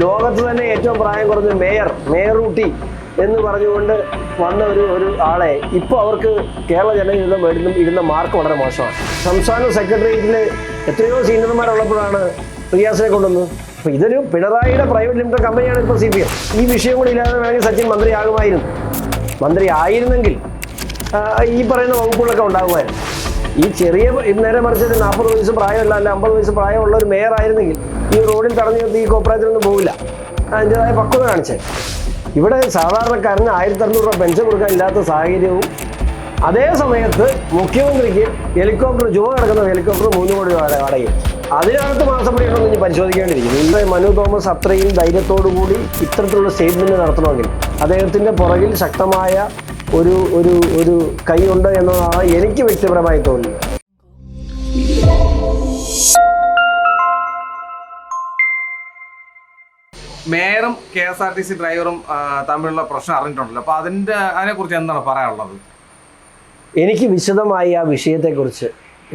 ലോകത്ത് തന്നെ ഏറ്റവും പ്രായം കുറഞ്ഞ മേയർ ഊട്ടി എന്ന് പറഞ്ഞുകൊണ്ട് വന്ന ഒരു ഒരു ആളെ ഇപ്പോൾ അവർക്ക് കേരള ജനജീവിതം വരുന്ന ഇരുന്ന മാർക്ക് വളരെ മോശമാണ്. സംസ്ഥാന സെക്രട്ടേറിയറ്റിൽ എത്രയോ സീനിയർമാരുള്ളപ്പോഴാണ് റിയാസിനെ കൊണ്ടുവന്നത്. അപ്പോൾ ഇതൊരു പിണറായിയുടെ പ്രൈവറ്റ് ലിമിറ്റഡ് കമ്പനിയാണ് ഇപ്പോൾ സി പി എം. ഈ വിഷയം കൂടി ഇല്ലാതെ വേണമെങ്കിൽ സച്ചിൻ മന്ത്രിയാകുമായിരുന്നു. മന്ത്രി ആയിരുന്നെങ്കിൽ ഈ പറയുന്ന വകുപ്പുകളൊക്കെ ഉണ്ടാകുമായിരുന്നു. ഈ ചെറിയ നേരെ മറിച്ച് ഒരു നാൽപ്പത് വയസ്സ് പ്രായമല്ല അല്ല അമ്പത് വയസ്സ് പ്രായമുള്ള ഒരു മേയർ ആയിരുന്നെങ്കിൽ ഈ റോഡിൽ തടഞ്ഞു നിർത്തി ഈ കോപ്പറേറ്റിലൊന്നും പോകില്ല അതിന്റെതായ പക്വത കാണിച്ചേ. ഇവിടെ സാധാരണക്കാരന് ആയിരത്തി അറുന്നൂറ് രൂപ പെൻഷൻ കൊടുക്കാൻ ഇല്ലാത്ത സാഹചര്യവും അതേ സമയത്ത് മുഖ്യമന്ത്രിക്ക് ഹെലികോപ്റ്റർ ജോ കിടക്കുന്ന ഹെലികോപ്റ്റർ മൂന്ന് കോടി വാടകയും അതിനകത്ത് മാസം ഉണ്ടോ ഇനി പരിശോധിക്കേണ്ടിയിരിക്കും ഇന്ന് മനു തോമസ് അത്രയും ധൈര്യത്തോടു കൂടി ഇത്തരത്തിലുള്ള സ്റ്റേറ്റ്മെന്റ് നടത്തണമെങ്കിൽ അദ്ദേഹത്തിന്റെ പുറകിൽ ശക്തമായ ഒരു ഒരു ഒരു കൈയുണ്ട് എന്നതാണ് എനിക്ക് വ്യക്തിപരമായി തോന്നുന്നത് മേയറും K S R T C ഡ്രൈവറും തമ്മിലുള്ള പ്രശ്നം അറിഞ്ഞിട്ടുണ്ടല്ലോ. അപ്പൊ അതിന്റെ അതിനെക്കുറിച്ച് എന്താണ് പറയാനുള്ളത്? എനിക്ക് വിശദമായി ആ വിഷയത്തെക്കുറിച്ച്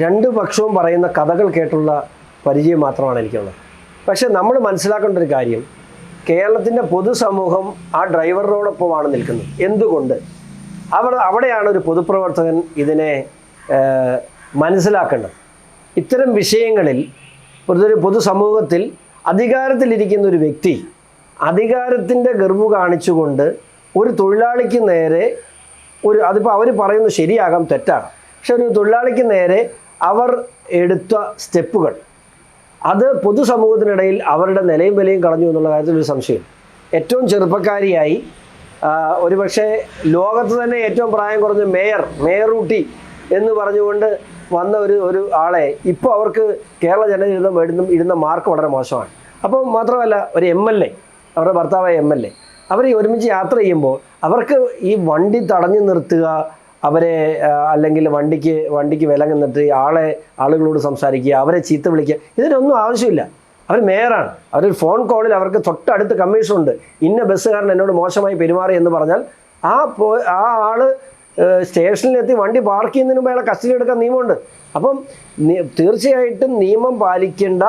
രണ്ട് പക്ഷവും പറയുന്ന കഥകൾ കേട്ടുള്ള പരിചയം മാത്രമാണ് എനിക്കുള്ളത്. പക്ഷേ നമ്മൾ മനസ്സിലാക്കേണ്ട ഒരു കാര്യം കേരളത്തിന്റെ പൊതുസമൂഹം ആ ഡ്രൈവറിനോടൊപ്പമാണ് നിൽക്കുന്നത്. എന്തുകൊണ്ട്? അവിടെ അവിടെയാണ് ഒരു പൊതുപ്രവർത്തകൻ ഇതിനെ മനസ്സിലാക്കേണ്ടത്. ഇത്തരം വിഷയങ്ങളിൽ ഒരു പൊതുസമൂഹത്തിൽ അധികാരത്തിലിരിക്കുന്ന ഒരു വ്യക്തി അധികാരത്തിന്റെ ഗർവ് കാണിച്ചുകൊണ്ട് ഒരു തൊഴിലാളിക്ക് നേരെ ഒരു അതിപ്പോൾ അവർ പറയുന്നത് ശരിയാകാം തെറ്റാകാം. പക്ഷെ ഒരു തൊഴിലാളിക്ക് നേരെ അവർ എടുത്ത സ്റ്റെപ്പുകൾ അത് പൊതുസമൂഹത്തിനിടയിൽ അവരുടെ നിലയും വിലയും കളഞ്ഞു എന്നുള്ള കാര്യത്തിൽ ഒരു സംശയം ഏറ്റവും ചെറുപ്പക്കാരിയായി ഒരുപക്ഷെ ലോകത്ത് തന്നെ ഏറ്റവും പ്രായം കുറഞ്ഞ മേയർ മേയർ ഊട്ടി എന്ന് പറഞ്ഞുകൊണ്ട് വന്ന ഒരു ഒരു ആളെ ഇപ്പോൾ അവർക്ക് കേരള ജനജീവിതം ഇടുന്ന ഇടുന്ന മാർക്ക് വളരെ മോശമാണ്. അപ്പോൾ മാത്രമല്ല ഒരു എം എൽ എ അവരുടെ ഭർത്താവായ എം എൽ എ അവർ ഒരുമിച്ച് യാത്ര ചെയ്യുമ്പോൾ അവർക്ക് ഈ വണ്ടി തടഞ്ഞു നിർത്തുക അവരെ അല്ലെങ്കിൽ വണ്ടിക്ക് വണ്ടിക്ക് വില നിന്നിട്ട് ആളെ ആളുകളോട് സംസാരിക്കുക അവരെ ചീത്ത വിളിക്കുക ഇതിനൊന്നും ആവശ്യമില്ല. അവർ മേയറാണ്. അവരൊരു ഫോൺ കോളിൽ അവർക്ക് തൊട്ടടുത്ത് കമ്മീഷനുണ്ട്. ഇന്ന ബസ്സുകാരൻ എന്നോട് മോശമായി പെരുമാറി എന്ന് പറഞ്ഞാൽ ആ പോ ആ ആൾ സ്റ്റേഷനിലെത്തി വണ്ടി പാർക്ക് ചെയ്യുന്നതിന് മുമ്പ് അയാളെ കസ്റ്റഡി എടുക്കാൻ നിയമമുണ്ട്. അപ്പം തീർച്ചയായിട്ടും നിയമം പാലിക്കേണ്ട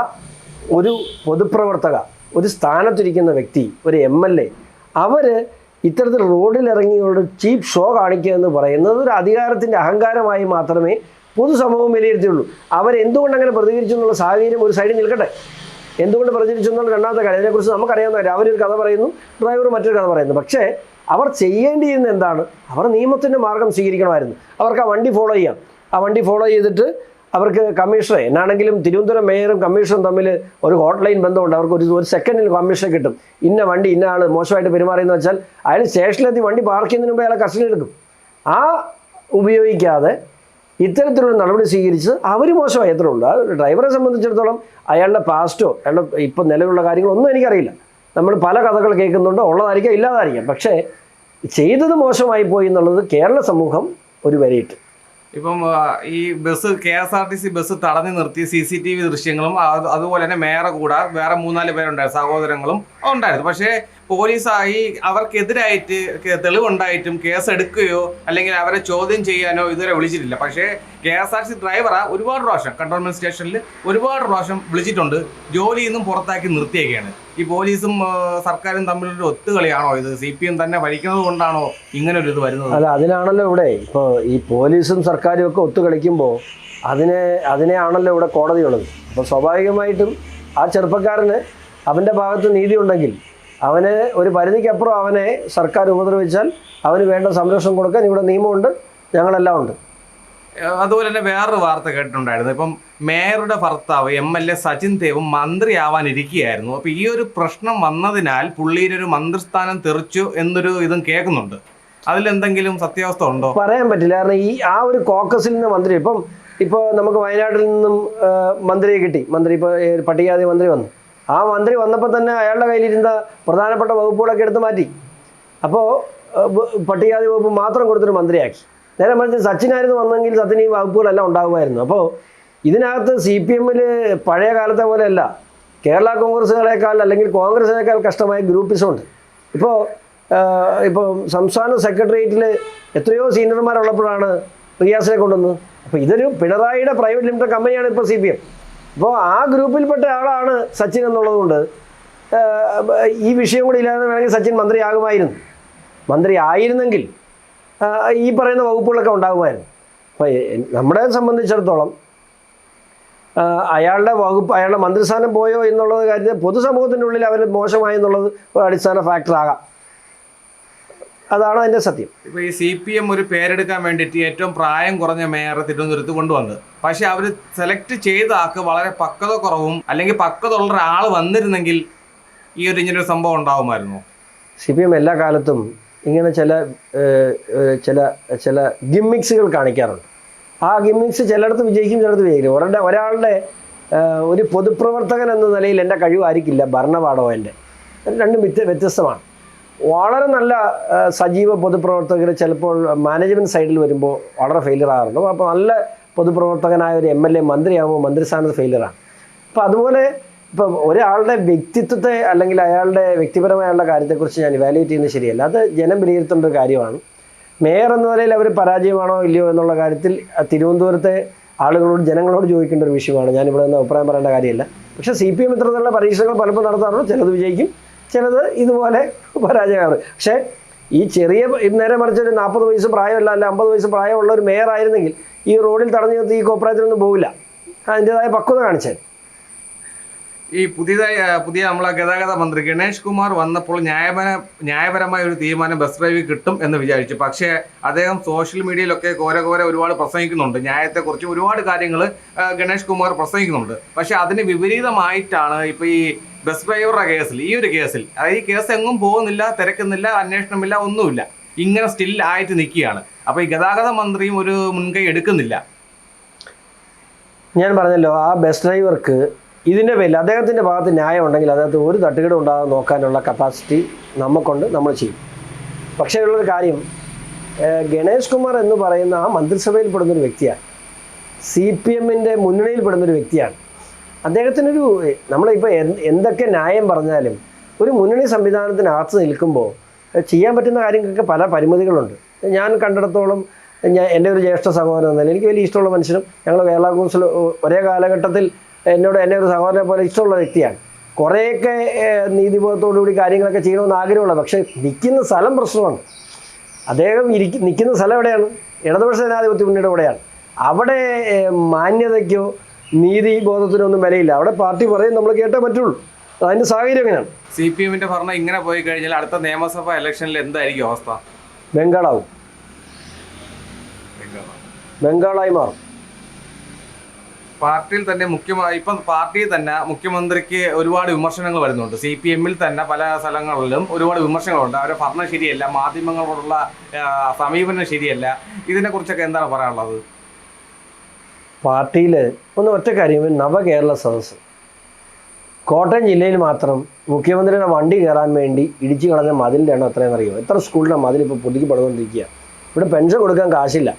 ഒരു പൊതുപ്രവർത്തക ഒരു സ്ഥാനത്തിരിക്കുന്ന വ്യക്തി ഒരു എം എൽ എ അവർ ഇത്തരത്തിൽ റോഡിലിറങ്ങിയോട് ചീപ്പ് ഷോ കാണിക്കുക എന്ന് പറയുന്നത് ഒരു അധികാരത്തിന്റെ അഹങ്കാരമായി മാത്രമേ പൊതുസമൂഹം വിലയിരുത്തിയുള്ളൂ. അവരെന്തുകൊണ്ട് അങ്ങനെ പ്രതികരിച്ചു എന്നുള്ള സാഹചര്യം ഒരു സൈഡിൽ നിൽക്കട്ടെ? എന്തുകൊണ്ട് പ്രതികരിച്ചു എന്നുള്ള രണ്ടാമത്തെ കാര്യം. അതിനെക്കുറിച്ച് നമുക്കറിയാവുന്ന കാര്യം അവരൊരു കഥ പറയുന്നു ഡ്രൈവർ മറ്റൊരു കഥ പറയുന്നു. പക്ഷേ അവർ ചെയ്യേണ്ടിയിരുന്ന എന്താണ്? അവർ നിയമത്തിന്റെ മാർഗം സ്വീകരിക്കണമായിരുന്നു. അവർക്ക് ആ വണ്ടി ഫോളോ ചെയ്യാം. ആ വണ്ടി ഫോളോ ചെയ്തിട്ട് അവർക്ക് കമ്മീഷണർ എന്നാണെങ്കിലും തിരുവനന്തപുരം മേയറും കമ്മീഷണറും തമ്മിൽ ഒരു ഹോട്ട്ലൈൻ ബന്ധമുണ്ട്. അവർക്ക് ഒരു ഒരു സെക്കൻഡിൽ കമ്മീഷൻ കിട്ടും. ഇന്ന വണ്ടി ഇന്ന ആൾ മോശമായിട്ട് പെരുമാറിയെന്ന് വെച്ചാൽ അയാൾ സ്റ്റേഷനിലെത്തി വണ്ടി പാർക്ക് ചെയ്യുന്നതിന് മുമ്പ് അയാളെ കസ്റ്റഡി എടുക്കും. ആ ഉപയോഗിക്കാതെ ഇത്തരത്തിലുള്ള നടപടി സ്വീകരിച്ച് അവർ മോശമായി എത്ര ഉണ്ട് ആ ഡ്രൈവറെ സംബന്ധിച്ചിടത്തോളം അയാളുടെ പാസ്റ്റോ അയാളുടെ ഇപ്പം നിലവിലുള്ള കാര്യങ്ങളൊന്നും എനിക്കറിയില്ല. നമ്മൾ പല കഥകൾ കേൾക്കുന്നുണ്ട് ഉള്ളതായിരിക്കാം ഇല്ലാതായിരിക്കാം. പക്ഷേ ചെയ്തത് മോശമായി പോയി എന്നുള്ളത് കേരള സമൂഹം ഒരു വരയിട്ട്. ഇപ്പം ഈ bus K S R T C bus തടഞ്ഞു നിർത്തി സി സി ടി വി ദൃശ്യങ്ങളും അതുപോലെ തന്നെ മേയറെ കൂടാ വേറെ മൂന്നാൽ പേരുണ്ടായിരുന്നു സഹോദരങ്ങളും ഉണ്ടായിരുന്നു. പക്ഷേ പോലീസ് ആയി അവർക്കെതിരായിട്ട് തെളിവുണ്ടായിട്ടും കേസ് എടുക്കുകയോ അല്ലെങ്കിൽ അവരെ ചോദ്യം ചെയ്യാനോ ഇതുവരെ വിളിച്ചിട്ടില്ല. പക്ഷേ കെ എസ് ആർ സി ഡ്രൈവറാ ഒരുപാട് പ്രാവശ്യം കണ്ടോൺമെന്റ് സ്റ്റേഷനിൽ ഒരുപാട് പ്രാവശ്യം വിളിച്ചിട്ടുണ്ട്. ജോലിയിൽ നിന്നും പുറത്താക്കി നിർത്തിയൊക്കെയാണ് ഈ പോലീസും സർക്കാരും തമ്മിലൊരു ഒത്തുകളിയാണോ ഇത്? സി പി എം തന്നെ ഭരിക്കുന്നത് കൊണ്ടാണോ ഇങ്ങനെ ഒരു ഇത് വരുന്നത്? അല്ല അതിനാണല്ലോ ഇവിടെ. ഇപ്പോൾ ഈ പോലീസും സർക്കാരും ഒക്കെ ഒത്തു കളിക്കുമ്പോൾ അതിനെ അതിനെയാണല്ലോ ഇവിടെ കോടതിയുള്ളത്. അപ്പോൾ സ്വാഭാവികമായിട്ടും ആ ചെറുപ്പക്കാരന് അവന്റെ ഭാഗത്ത് നീതി ഉണ്ടെങ്കിൽ അവന് ഒരു പരിധിക്കപ്പുറം അവനെ സർക്കാർ ഉപദ്രവിച്ചാൽ അവന് വേണ്ട സംരക്ഷണം കൊടുക്കാൻ ഇവിടെ നിയമമുണ്ട് ഞങ്ങളെല്ലാം ഉണ്ട്. അതുപോലെ തന്നെ വേറൊരു വാർത്ത കേട്ടിട്ടുണ്ടായിരുന്നു. ഇപ്പം മേയറുടെ ഭർത്താവ് എം എൽ എ സച്ചിൻ ദേവും മന്ത്രിയാവാൻ ഇരിക്കുകയായിരുന്നു അപ്പൊ ഈ ഒരു പ്രശ്നം വന്നതിനാൽ പുള്ളിയിലൊരു മന്ത്രിസ്ഥാനം തെറിച്ചു എന്നൊരു ഇതും കേൾക്കുന്നുണ്ട്. അതിലെന്തെങ്കിലും സത്യാവസ്ഥ ഉണ്ടോ? പറയാൻ പറ്റില്ല. കാരണം ഈ ആ ഒരു കോക്കസിൽ നിന്ന് മന്ത്രി ഇപ്പം ഇപ്പോൾ നമുക്ക് വയനാട്ടിൽ നിന്നും മന്ത്രിയെ കിട്ടി. മന്ത്രി ഇപ്പോൾ പട്ടികജാതി മന്ത്രി വന്നു. ആ മന്ത്രി വന്നപ്പോൾ തന്നെ അയാളുടെ കയ്യിലിരുന്ന പ്രധാനപ്പെട്ട വകുപ്പുകളൊക്കെ എടുത്ത് മാറ്റി. അപ്പോൾ പട്ടികജാതി വകുപ്പ് മാത്രം കൊടുത്തൊരു മന്ത്രിയാക്കി. നേരെ മറിച്ച് സച്ചിനായിരുന്നു വന്നെങ്കിൽ സച്ചിന് ഈ വകുപ്പുകളെല്ലാം ഉണ്ടാകുമായിരുന്നു. അപ്പോൾ ഇതിനകത്ത് സി പി എമ്മിൽ പഴയ കാലത്തെ പോലെയല്ല. കേരള കോൺഗ്രസ്സുകളെക്കാൾ അല്ലെങ്കിൽ കോൺഗ്രസിനേക്കാൾ കഷ്ടമായ ഗ്രൂപ്പിസമുണ്ട് ഇപ്പോൾ ഇപ്പോൾ സംസ്ഥാന സെക്രട്ടേറിയറ്റിൽ എത്രയോ സീനിയർമാരുള്ളപ്പോഴാണ് റിയാസിനെ കൊണ്ടുവന്നത്. അപ്പോൾ ഇതൊരു പിണറായിയുടെ പ്രൈവറ്റ് ലിമിറ്റഡ് കമ്പനിയാണ് ഇപ്പോൾ സി പി എം. അപ്പോൾ ആ ഗ്രൂപ്പിൽപ്പെട്ട ആളാണ് സച്ചിൻ എന്നുള്ളതുകൊണ്ട് ഈ വിഷയം കൂടി ഇല്ലാതെ വേണമെങ്കിൽ സച്ചിൻ മന്ത്രിയാകുമായിരുന്നു. മന്ത്രി ആയിരുന്നെങ്കിൽ ഈ പറയുന്ന വകുപ്പുകളൊക്കെ ഉണ്ടാകുമായിരുന്നു. അപ്പോൾ നമ്മളെ സംബന്ധിച്ചിടത്തോളം അയാളുടെ വകുപ്പ് അയാളുടെ മന്ത്രിസ്ഥാനം പോയോ എന്നുള്ളത് കാര്യത്തിൽ പൊതുസമൂഹത്തിന്റെ ഉള്ളിൽ അവർ മോശമായി എന്നുള്ളത് ഒരു അടിസ്ഥാന ഫാക്ടർ ആകാം. അതാണ് അതിന്റെ സത്യം. ഇപ്പൊ ഈ സി പി എം ഒരു പേരെടുക്കാൻ വേണ്ടിയിട്ട് ഏറ്റവും പ്രായം കുറഞ്ഞ മേയറെ തിരുവനന്തപുരത്ത് കൊണ്ടുവന്നത്. പക്ഷെ അവർ സെലക്ട് ചെയ്ത ആൾക്ക് വളരെ പക്വത കുറവും അല്ലെങ്കിൽ പക്വത ഉള്ള ഒരാൾ വന്നിരുന്നെങ്കിൽ ഈ ഒരു ഇങ്ങനെ ഒരു സംഭവം ഉണ്ടാവുമായിരുന്നു. സി പി എം എല്ലാ കാലത്തും ഇങ്ങനെ ചില ചില ചില ഗിമ്മിക്സുകൾ കാണിക്കാറുണ്ട്. ആ ഗിമ്മിക്സ് ചിലയിടത്ത് വിജയിക്കും ചിലയിടത്ത് വിജയിക്കും ഒരാളുടെ ഒരാളുടെ ഒരു പൊതുപ്രവർത്തകൻ എന്ന നിലയിൽ എന്റെ കഴിവായിരിക്കില്ല ഭരണപാഠമോ എന്റെ. രണ്ടും വ്യത്യ വ്യത്യസ്തമാണ്. വളരെ നല്ല സജീവ പൊതുപ്രവർത്തകർ ചിലപ്പോൾ മാനേജ്മെന്റ് സൈഡിൽ വരുമ്പോൾ വളരെ ഫെയിലിയർ ആകാറുണ്ട്. അപ്പോൾ നല്ല പൊതുപ്രവർത്തകനായ ഒരു എം എൽ എ മന്ത്രിയാകുമ്പോൾ മന്ത്രിസ്ഥാനത്ത് ഫെയിലിയറാണ് അപ്പോൾ അതുപോലെ ഇപ്പം ഒരാളുടെ വ്യക്തിത്വത്തെ അല്ലെങ്കിൽ അയാളുടെ വ്യക്തിപരമായുള്ള കാര്യത്തെക്കുറിച്ച് ഞാൻ ഇവാലുവേറ്റ് ചെയ്യുന്നത് ശരിയല്ല. അത് ജനം വിലയിരുത്തേണ്ട ഒരു കാര്യമാണ്. മേയർ എന്ന നിലയിൽ അവർ പരാജയമാണോ ഇല്ലയോ എന്നുള്ള കാര്യത്തിൽ തിരുവനന്തപുരത്തെ ആളുകളോട് ജനങ്ങളോട് ചോദിക്കേണ്ട ഒരു വിഷയമാണ്. ഞാനിവിടെ നിന്ന് അഭിപ്രായം പറയേണ്ട കാര്യമില്ല. പക്ഷേ സി പി എം ഇത്തരത്തിലുള്ള പരീക്ഷകൾ പലപ്പോൾ നടത്താറുണ്ട്. ചിലത് വിജയിക്കും ചിലത് ഇതുപോലെ പരാജയമാണ്. പക്ഷേ ഈ ചെറിയ നേരെ മറിച്ച് ഒരു നാൽപ്പത് വയസ്സ് പ്രായമല്ല അല്ല അമ്പത് വയസ്സ് പ്രായമുള്ള ഒരു മേയർ ആയിരുന്നെങ്കിൽ ഈ റോഡിൽ തടഞ്ഞു നിർത്തി ഈ കോപ്പറേറ്റിലൊന്നും പോകില്ല അതിന്റെതായ പക്വത കാണിച്ചാൽ ഈ പുതിയതായി പുതിയ നമ്മളെ ഗതാഗത മന്ത്രി ഗണേഷ് കുമാർ വന്നപ്പോൾ ന്യായപര ന്യായപരമായ ഒരു തീരുമാനം ബസ് ഡ്രൈവിൽ കിട്ടും എന്ന് വിചാരിച്ചു. പക്ഷേ അദ്ദേഹം സോഷ്യൽ മീഡിയയിലൊക്കെ കോര ഒരുപാട് പ്രസംഗിക്കുന്നുണ്ട്. ന്യായത്തെക്കുറിച്ച് ഒരുപാട് കാര്യങ്ങൾ ഗണേഷ് കുമാർ പ്രസംഗിക്കുന്നുണ്ട്. പക്ഷേ അതിന് വിപരീതമായിട്ടാണ് ഇപ്പോൾ ഈ ബസ് ഡ്രൈവറുടെ കേസിൽ ഈ ഒരു കേസിൽ. അതായത് ഈ കേസ് എങ്ങും പോകുന്നില്ല തിരക്കുന്നില്ല അന്വേഷണമില്ല ഒന്നുമില്ല. ഇങ്ങനെ സ്റ്റിൽ ആയിട്ട് നിൽക്കുകയാണ്. അപ്പോൾ ഈ ഗതാഗത മന്ത്രിയും ഒരു മുൻകൈ എടുക്കുന്നില്ല. ഞാൻ പറഞ്ഞല്ലോ ആ ബസ് ഡ്രൈവർക്ക് ഇതിന്റെ പേരിൽ അദ്ദേഹത്തിന്റെ ഭാഗത്ത് ന്യായം ഉണ്ടെങ്കിൽ അദ്ദേഹത്തിന് ഒരു തട്ടുകേട് ഉണ്ടാകാതെ നോക്കാനുള്ള കപ്പാസിറ്റി നമുക്കുണ്ട് നമ്മൾ ചെയ്യും. പക്ഷേ ഉള്ളൊരു കാര്യം ഗണേഷ് കുമാർ എന്ന് പറയുന്ന ആ മന്ത്രിസഭയിൽ പെടുന്നൊരു വ്യക്തിയാണ്. സി പി എമ്മിന്റെ മുന്നണിയിൽ പെടുന്നൊരു വ്യക്തിയാണ്. അദ്ദേഹത്തിനൊരു നമ്മളിപ്പോൾ എന്ത് എന്തൊക്കെ ന്യായം പറഞ്ഞാലും ഒരു മുന്നണി സംവിധാനത്തിനകത്ത് നിൽക്കുമ്പോൾ ചെയ്യാൻ പറ്റുന്ന കാര്യങ്ങൾക്ക് പല പരിമിതികളുണ്ട്. ഞാൻ കണ്ടിടത്തോളം ഞാൻ എന്റെ ഒരു ജ്യേഷ്ഠ സഹോദരൻ എന്നല്ല എനിക്ക് വലിയ ഇഷ്ടമുള്ള മനുഷ്യനും ഞങ്ങൾ കേരള കൗൺസിൽ ഒരേ കാലഘട്ടത്തിൽ എന്നോട് എന്റെ ഒരു സഹോദരനെ പോലെ ഇഷ്ടമുള്ള വ്യക്തിയാണ്. കുറേയൊക്കെ നീതിബോധത്തോടു നീതിബോധത്തോടുകൂടി കാര്യങ്ങളൊക്കെ ചെയ്യണമെന്ന് ആഗ്രഹമുള്ള പക്ഷേ നിൽക്കുന്ന സ്ഥലം പ്രശ്നമാണ്. അദ്ദേഹം ഇരിക്ക നിൽക്കുന്ന സ്ഥലം എവിടെയാണ്? ഇടതുപക്ഷ ജനാധിപത്യ മുന്നണിയുടെ എവിടെയാണ് അവിടെ മാന്യതയ്ക്കോ നീതി ബോധത്തിനൊന്നും വിലയില്ല. അവിടെ പാർട്ടി പറയും നമ്മൾ കേട്ടേ പറ്റുള്ളൂ. അതിന്റെ സാഹചര്യം എങ്ങനെയാണ്? സി പി എമ്മിന്റെ ഭരണം ഇങ്ങനെ പോയി കഴിഞ്ഞാൽ അടുത്ത നിയമസഭാ ഇലക്ഷനിൽ എന്തായിരിക്കും അവസ്ഥ? ബംഗാളാവും. ബംഗാളായി മാറും. പാർട്ടിയിൽ തന്നെ മുഖ്യമായി ഇപ്പം പാർട്ടിയിൽ തന്നെ മുഖ്യമന്ത്രിക്ക് ഒരുപാട് വിമർശനങ്ങൾ വരുന്നുണ്ട്. സി പി എമ്മിൽ തന്നെ പല സ്ഥലങ്ങളിലും ഒരുപാട് വിമർശനങ്ങളുണ്ട്. അവരുടെ ഭരണം ശരിയല്ല മാധ്യമങ്ങളോടുള്ള സമീപനം ശരിയല്ല. ഇതിനെക്കുറിച്ചൊക്കെ എന്താണ് പറയാനുള്ളത്? പാർട്ടിയിൽ ഒന്ന് ഒറ്റ കാര്യം നവകേരള സദസ്സ്. കോട്ടയം ജില്ലയിൽ മാത്രം മുഖ്യമന്ത്രിയുടെ വണ്ടി കയറാൻ വേണ്ടി ഇടിച്ചു കളഞ്ഞ മതിലിന്റെ എണ്ണം എത്രയെന്ന് അറിയുമോ? എത്ര സ്കൂളിന്റെ മതിൽ ഇപ്പോൾ പുതുക്കി പണിതുകൊണ്ടിരിക്കുക ഇവിടെ പെൻഷൻ കൊടുക്കാൻ കാശില്ല.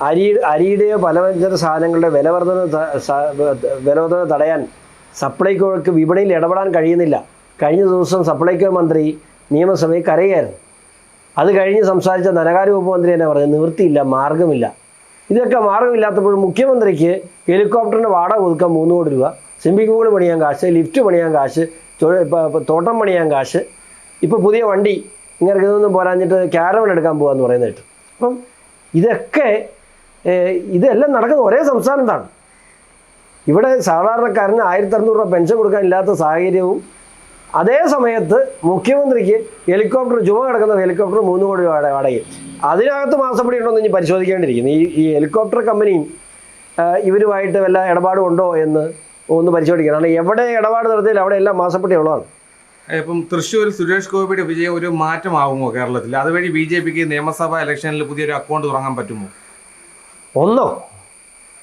അരി അരിയുടെയോ പലവ്യഞ്ജന സാധനങ്ങളുടെ വിലവർദ്ധന വർധന ത- സ- വില വർധന തടയാൻ സപ്ലൈകോക്ക് വിപണിയിൽ ഇടപെടാൻ കഴിയുന്നില്ല. കഴിഞ്ഞ ദിവസം സപ്ലൈകോ മന്ത്രി നിയമസഭയിൽ കരയായിരുന്നു. അത് കഴിഞ്ഞ് സംസാരിച്ച ധനകാര്യ വകുപ്പ് മന്ത്രി തന്നെ പറഞ്ഞു നിവൃത്തിയില്ല മാർഗമില്ല ഇതൊക്കെ മാർഗമില്ലാത്തപ്പോൾ മുഖ്യമന്ത്രിക്ക് ഹെലികോപ്റ്ററിന് വാടക ഒതുക്കാൻ മൂന്ന് കോടി രൂപ സ്വിമ്മിംഗ് പൂൾ പണിയാൻ കാശ് ലിഫ്റ്റ് പണിയാൻ കാശ് തോട്ടം പണിയാൻ കാശ് ഇപ്പോൾ പുതിയ വണ്ടി ഇങ്ങനെ ഇതൊന്നും പോരാഞ്ഞിട്ട് ക്യാരവൺ എടുക്കാൻ പോകാന്ന് പറയുന്നത് കേട്ടു. അപ്പം ഇതൊക്കെ ഇതെല്ലാം നടക്കുന്നത് ഒരേ സംസ്ഥാനത്താണ് ഇവിടെ സാധാരണക്കാരന് ആയിരത്തി അറുന്നൂറ് രൂപ പെൻഷൻ കൊടുക്കാൻ ഇല്ലാത്ത സാഹചര്യവും അതേ സമയത്ത് മുഖ്യമന്ത്രിക്ക് ഹെലികോപ്റ്റർ ചുമ കിടക്കുന്ന ഹെലികോപ്റ്റർ മൂന്ന് കോടി രൂപയുടെ അതിനകത്ത് മാസപ്പടി ഉണ്ടോ എന്ന് ഇനി പരിശോധിക്കേണ്ടിയിരിക്കുന്നു. ഈ ഈ ഹെലികോപ്റ്റർ കമ്പനിയും ഇവരുമായിട്ട് വല്ല ഇടപാടും ഉണ്ടോ എന്ന് ഒന്ന് പരിശോധിക്കണം. കാരണം എവിടെ ഇടപാട് നടത്തിയാൽ അവിടെ എല്ലാം മാസപ്പടി ഉള്ളതാണ്. ഇപ്പം തൃശ്ശൂർ സുരേഷ് ഗോപിയുടെ വിജയം ഒരു മാറ്റമാകുമോ കേരളത്തിൽ? അതുവഴി ബി ജെ പിക്ക് നിയമസഭാ ഇലക്ഷനിൽ പുതിയൊരു അക്കൗണ്ട് തുടങ്ങാൻ പറ്റുമോ? ഒന്നോ?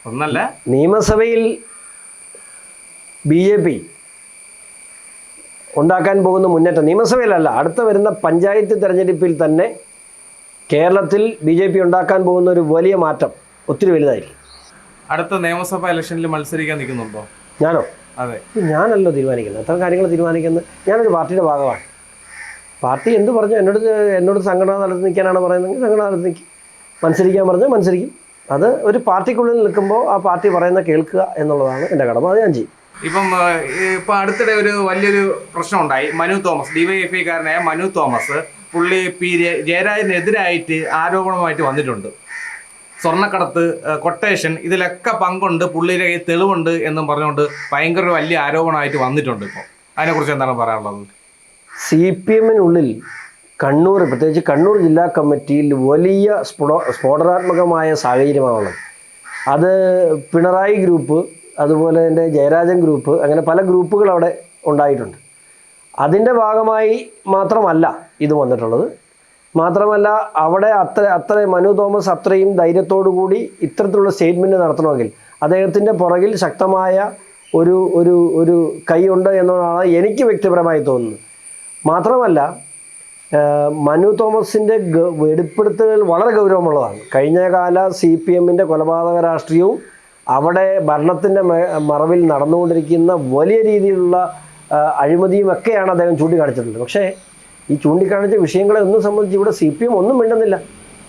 ഒന്നല്ല. നിയമസഭയിൽ ബി ജെ പി ഉണ്ടാക്കാൻ പോകുന്ന മുന്നേറ്റം. നിയമസഭയിലല്ല അടുത്ത വരുന്ന പഞ്ചായത്ത് തെരഞ്ഞെടുപ്പിൽ തന്നെ കേരളത്തിൽ ബി ജെ പി ഉണ്ടാക്കാൻ പോകുന്ന ഒരു വലിയ മാറ്റം ഒത്തിരി വലുതായിരിക്കും. അടുത്ത നിയമസഭാ ഇലക്ഷനിൽ മത്സരിക്കാൻ നിൽക്കുന്നുണ്ടോ? ഞാനോ? അതെ. ഞാനല്ലോ തീരുമാനിക്കുന്നത്. അത്തരം കാര്യങ്ങൾ തീരുമാനിക്കുന്നത്? ഞാനൊരു പാർട്ടിയുടെ ഭാഗമാണ്. പാർട്ടി എന്ത് പറഞ്ഞു? എന്നോട് എന്നോട് സംഘടനാ തലത്തിൽ നിൽക്കാനാണ് പറയുന്നതെങ്കിൽ സംഘടന തലത്തിൽ നിൽക്കും. മത്സരിക്കാൻ പറഞ്ഞാൽ മത്സരിക്കും. അത് ഒരു പാർട്ടിക്കുള്ളിൽ നിൽക്കുമ്പോൾ ആ പാർട്ടി പറയുന്ന കേൾക്കുക എന്നുള്ളതാണ് എന്റെ കടമ. അത് ഞാൻ ചെയ്യും. ഇപ്പം ഇപ്പൊ അടുത്തിടെ ഒരു വലിയൊരു പ്രശ്നം ഉണ്ടായി മനു തോമസ് ഡിവൈഎഫ്ഐക്കാരനായ മനു തോമസ് പുള്ളി പി ജയ- ജയരാജനെതിരായിട്ട് ആരോപണമായിട്ട് വന്നിട്ടുണ്ട്. സ്വർണക്കടത്ത് കൊട്ടേഷൻ ഇതിലൊക്കെ പങ്കുണ്ട് പുള്ളിയുടെ കയ്യിൽ തെളിവുണ്ട് എന്നും പറഞ്ഞുകൊണ്ട് ഭയങ്കര വലിയ ആരോപണമായിട്ട് വന്നിട്ടുണ്ട് ഇപ്പോൾ അതിനെക്കുറിച്ച് എന്താണ് പറയാനുള്ളത്? സി പി എമ്മിനുള്ളിൽ കണ്ണൂർ പ്രത്യേകിച്ച് കണ്ണൂർ ജില്ലാ കമ്മിറ്റിയിൽ വലിയ സ്ഫുട സ്ഫോടനാത്മകമായ സാഹചര്യമാണുള്ളത് അത് പിണറായി ഗ്രൂപ്പ് അതുപോലെ തന്നെ ജയരാജൻ ഗ്രൂപ്പ് അങ്ങനെ പല ഗ്രൂപ്പുകൾ അവിടെ ഉണ്ടായിട്ടുണ്ട്. അതിന്റെ ഭാഗമായി മാത്രമല്ല ഇത് വന്നിട്ടുള്ളത്. മാത്രമല്ല അവിടെ അത്ര അത്ര മനു തോമസ് അത്രയും ധൈര്യത്തോടു കൂടി ഇത്തരത്തിലുള്ള സ്റ്റേറ്റ്മെന്റ് നടത്തണമെങ്കിൽ അദ്ദേഹത്തിന്റെ പുറകിൽ ശക്തമായ ഒരു ഒരു ഒരു കൈയുണ്ട് എന്നതാണ് എനിക്ക് വ്യക്തിപരമായി തോന്നുന്നത്. മാത്രമല്ല മനു തോമസിന്റെ വെളിപ്പെടുത്തലുകൾ വളരെ ഗൗരവമുള്ളതാണ്. കഴിഞ്ഞ കാല സി പി എമ്മിന്റെ കൊലപാതക രാഷ്ട്രീയവും അവിടെ ഭരണത്തിന്റെ മറവിൽ നടന്നുകൊണ്ടിരിക്കുന്ന വലിയ രീതിയിലുള്ള അഴിമതിയും ഒക്കെയാണ് അദ്ദേഹം ചൂണ്ടിക്കാണിച്ചിട്ടുള്ളത്. പക്ഷേ ഈ ചൂണ്ടിക്കാണിച്ച വിഷയങ്ങളെ ഒന്നും സംബന്ധിച്ച് ഇവിടെ സി പി എം ഒന്നും മിണ്ടുന്നില്ല.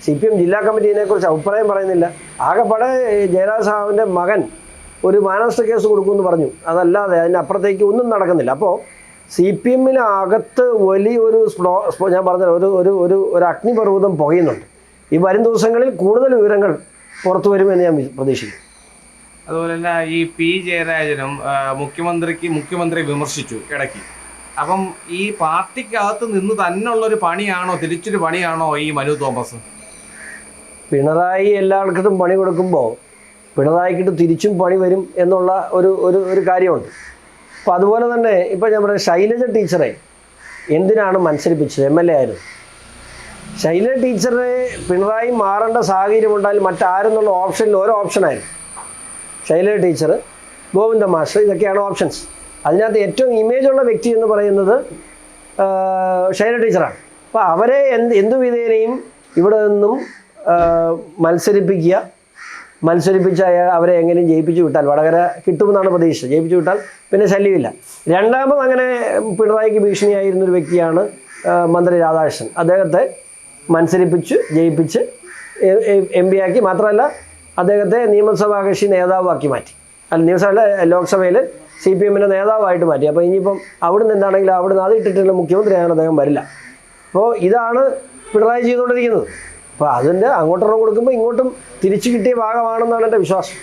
സി പി എം ജില്ലാ കമ്മിറ്റി ഇതിനെക്കുറിച്ച് അഭിപ്രായം പറയുന്നില്ല. ആകെപ്പാടെ ജയരാജ് സാഹിബിന്റെ മകൻ ഒരു മാനനഷ്ട കേസ് കൊടുക്കുമെന്ന് പറഞ്ഞു. അതല്ലാതെ അതിനപ്പുറത്തേക്ക് ഒന്നും നടക്കുന്നില്ല. അപ്പോൾ സി പി എമ്മിനകത്ത് വലിയൊരു സ്പ്ലോ സ്പോ- ഞാൻ പറഞ്ഞ ഒരു ഒരു ഒരു ഒരു അഗ്നിപർവതം പുകയുന്നുണ്ട്. ഈ വരും ദിവസങ്ങളിൽ കൂടുതൽ വിവരങ്ങൾ പുറത്തു വരുമെന്ന് ഞാൻ പ്രതീക്ഷിക്കുന്നു. അതുപോലെ തന്നെ ഈ പി ജയരാജനും മുഖ്യമന്ത്രിക്ക് മുഖ്യമന്ത്രി വിമർശിച്ചു ഇടയ്ക്ക്. അപ്പം ഈ പാർട്ടിക്കകത്ത് നിന്ന് തന്നെയുള്ള ഒരു പണിയാണോ തിരിച്ചൊരു പണിയാണോ ഈ മനു തോമസ്? പിണറായി എല്ലാവർക്കും പണി കൊടുക്കുമ്പോൾ പിണറായിക്കിട്ട് തിരിച്ചും പണി വരും എന്നുള്ള ഒരു ഒരു ഒരു കാര്യമുണ്ട്. അപ്പോൾ അതുപോലെ തന്നെ ഇപ്പോൾ ഞാൻ പറയാം ശൈലജ ടീച്ചറെ എന്തിനാണ് മത്സരിപ്പിച്ചത്? എം എൽ എ ആയിരുന്നു ശൈലജ ടീച്ചറെ പിണറായി മാറേണ്ട സാഹചര്യം ഉണ്ടായാൽ മറ്റാരെന്നുള്ള ഓപ്ഷനിൽ ഓരോ ഓപ്ഷനായിരുന്നു. ശൈലജ ടീച്ചർ ഗോവിന്ദ മാസ്റ്റർ ഇതൊക്കെയാണ് ഓപ്ഷൻസ് അതിനകത്ത് ഏറ്റവും ഇമേജ് ഉള്ള വ്യക്തി എന്ന് പറയുന്നത് ശൈല ടീച്ചറാണ്. അപ്പോൾ അവരെ എന്ത് എന്തു വിധേനയും ഇവിടെ നിന്നും മത്സരിപ്പിക്കുക മത്സരിപ്പിച്ച് അവരെ എങ്ങനെയും ജയിപ്പിച്ചു വിട്ടാൽ വടകര കിട്ടുമെന്നാണ് പ്രതീക്ഷ ജയിപ്പിച്ചു വിട്ടാൽ പിന്നെ ശല്യമില്ല. രണ്ടാമത് അങ്ങനെ പിണറായിക്ക് ഭീഷണിയായിരുന്ന ഒരു വ്യക്തിയാണ് മന്ത്രി രാധാകൃഷ്ണൻ. അദ്ദേഹത്തെ മത്സരിപ്പിച്ച് ജയിപ്പിച്ച് എം പി ആക്കി. മാത്രമല്ല അദ്ദേഹത്തെ നിയമസഭാ കക്ഷി നേതാവാക്കി മാറ്റി. അല്ല നിയമസഭയിലെ ലോക്സഭയിൽ സി പി എമ്മിന്റെ നേതാവായിട്ട് മാറ്റി. അപ്പോൾ ഇനിയിപ്പം അവിടുന്ന് എന്താണെങ്കിലും അവിടുന്ന് അത് ഇട്ടിട്ടുള്ള മുഖ്യമന്ത്രിയാണ് അദ്ദേഹം വരില്ല. അപ്പോൾ ഇതാണ് പിണറായി ചെയ്തുകൊണ്ടിരിക്കുന്നത്. അപ്പോൾ അതിന്റെ അങ്ങോട്ടൊരെണ്ണം കൊടുക്കുമ്പോൾ ഇങ്ങോട്ടും തിരിച്ചു കിട്ടിയ ഭാഗമാണെന്നാണ് എന്റെ വിശ്വാസം.